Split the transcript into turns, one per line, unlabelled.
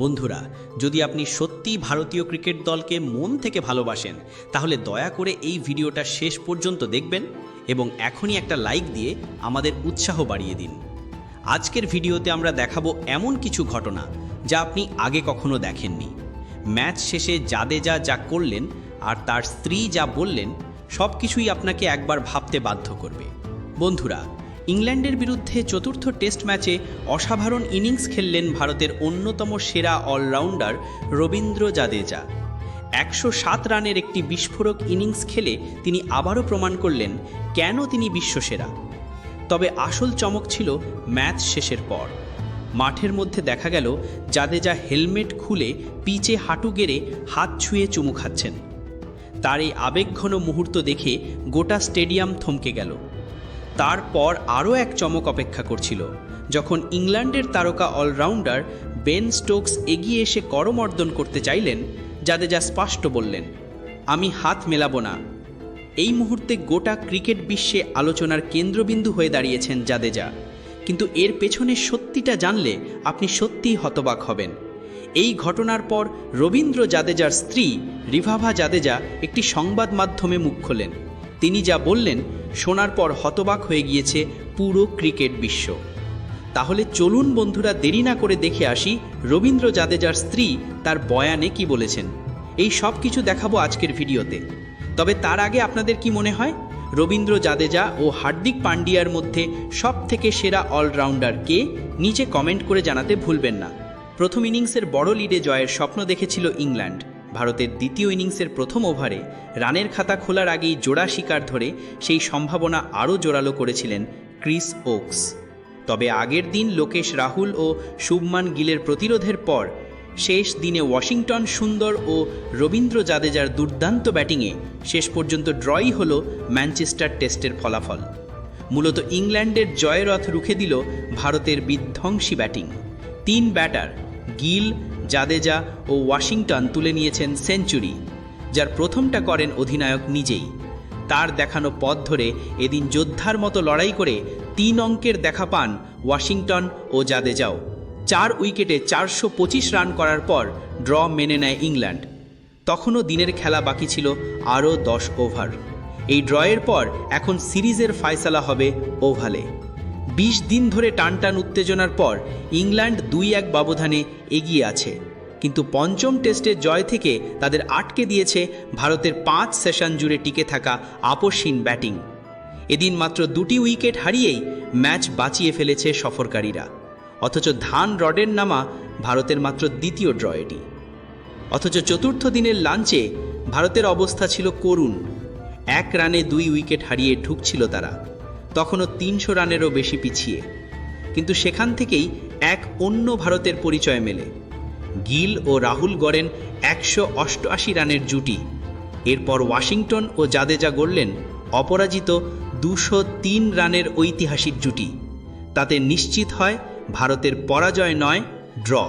বন্ধুরা, যদি আপনি সত্যিই ভারতীয় ক্রিকেট দলকে মন থেকে ভালোবাসেন, তাহলে দয়া করে এই ভিডিওটা শেষ পর্যন্ত দেখবেন এবং এখনই একটা লাইক দিয়ে আমাদের উৎসাহ বাড়িয়ে দিন। আজকের ভিডিওতে আমরা দেখাবো এমন কিছু ঘটনা যা আপনি আগে কখনো দেখেননি। ম্যাচ শেষে জাদেজা যা করলেন আর তার স্ত্রী যা বললেন সব কিছুই আপনাকে একবার ভাবতে বাধ্য করবে। বন্ধুরা ইংল্যান্ডের বিরুদ্ধে চতুর্থ টেস্ট ম্যাচে অসাধারণ ইনিংস খেললেন ভারতের অন্যতম সেরা অলরাউন্ডার রবীন্দ্র জাদেজা। একশো সাত রানের একটি বিস্ফোরক ইনিংস খেলে তিনি আবারও প্রমাণ করলেন কেন তিনি বিশ্বসেরা। তবে আসল চমক ছিল ম্যাচ শেষের পর। মাঠের মধ্যে দেখা গেল, জাদেজা হেলমেট খুলে পিচে হাঁটু গেড়ে হাত ছুঁয়ে চুমু খাচ্ছেন। তার এই আবেগঘন মুহূর্ত দেখে গোটা স্টেডিয়াম থমকে গেল। তারপর আরও এক চমক অপেক্ষা করছিল, যখন ইংল্যান্ডের তারকা অলরাউন্ডার বেন স্টোকস এগিয়ে এসে করমর্দন করতে চাইলেন জাদেজা স্পষ্ট বললেন, আমি হাত মেলাবো না। এই মুহূর্তে গোটা ক্রিকেট বিশ্বে আলোচনার কেন্দ্রবিন্দু হয়ে দাঁড়িয়েছেন জাদেজা। কিন্তু এর পেছনে সত্যিটা জানলে আপনি সত্যিই হতবাক হবেন। এই ঘটনার পর রবীন্দ্র জাদেজার স্ত্রী রিভাভা জাদেজা একটি সংবাদ মাধ্যমে মুখ খোলেন। তিনি যা বললেন শোনার পর হতবাক হয়ে গিয়েছে পুরো ক্রিকেট বিশ্ব। তাহলে চলুন বন্ধুরা দেরি না করে দেখে আসি রবীন্দ্র জাদেজার স্ত্রী তার বয়ানে কি বলেছেন। এই সব কিছু দেখাবো আজকের ভিডিওতে। তবে তার আগে আপনাদের কি মনে হয়? রবীন্দ্র জাদেজা ও হার্দিক পান্ডিয়ার মধ্যে সব থেকে সেরা অলরাউন্ডার কে? নিচে কমেন্ট করে জানাতে ভুলবেন না। প্রথম ইনিংসের বড় লিডে জয়ের স্বপ্ন দেখেছিল ইংল্যান্ড। ভারতের দ্বিতীয় ইনিংসের প্রথম ওভারে রানের খাতা খোলার আগেই জোড়া শিকার ধরে সেই সম্ভাবনা আরও জোরালো করেছিলেন ক্রিস ওকস। তবে আগের দিন লোকেশ রাহুল ও শুভমান গিলের প্রতিরোধের পর শেষ দিনে ওয়াশিংটন সুন্দর ও রবীন্দ্র জাদেজার দুর্দান্ত ব্যাটিংয়ে শেষ পর্যন্ত ড্রই হল ম্যানচেস্টার টেস্টের ফলাফল। মূলত ইংল্যান্ডের জয়রথ রুখে দিল ভারতের বিধ্বংসী ব্যাটিং। তিন ব্যাটার গিল, জাদেজা ও ওয়াশিংটন তুলে নিয়েছেন সেঞ্চুরি, যার প্রথমটা করেন অধিনায়ক নিজেই। তার দেখানো পথ ধরে এদিন যোদ্ধার মতো লড়াই করে তিন অঙ্কের দেখা পান ওয়াশিংটন ও জাদেজাও। চার উইকেটে চারশো পঁচিশ রান করার পর ড্র মেনে নেয় ইংল্যান্ড। তখনও দিনের খেলা বাকি ছিল আরও দশ ওভার। এই ড্রয়ের পর এখন সিরিজের ফায়সালা হবে ওভালে। বিশ দিন ধরে টানটান উত্তেজনার পর ইংল্যান্ড দুই এক ব্যবধানে এগিয়ে আছে। কিন্তু পঞ্চম টেস্টের জয় থেকে তাদের আটকে দিয়েছে ভারতের পাঁচ সেশন জুড়ে টিকে থাকা আপসহীন ব্যাটিং। এদিন মাত্র দুটি উইকেট হারিয়েই ম্যাচ বাঁচিয়ে ফেলেছে সফরকারীরা। অথচ ধান রডের নামা ভারতের মাত্র দ্বিতীয় ড্র এটি অথচ চতুর্থ দিনের লাঞ্চে ভারতের অবস্থা ছিল করুণ। এক রানে দুই উইকেট হারিয়ে ঢুকছিল তারা। তখনও তিনশো রানেরও বেশি পিছিয়ে। কিন্তু সেখান থেকেই এক অন্য ভারতের পরিচয় মেলে। গিল ও রাহুল গড়েন একশো অষ্টআশি রানের জুটি। এরপর ওয়াশিংটন ও জাদেজা গড়লেন অপরাজিত দুশো তিন রানের ঐতিহাসিক জুটি। তাতে নিশ্চিত হয় ভারতের পরাজয় নয়, ড্র।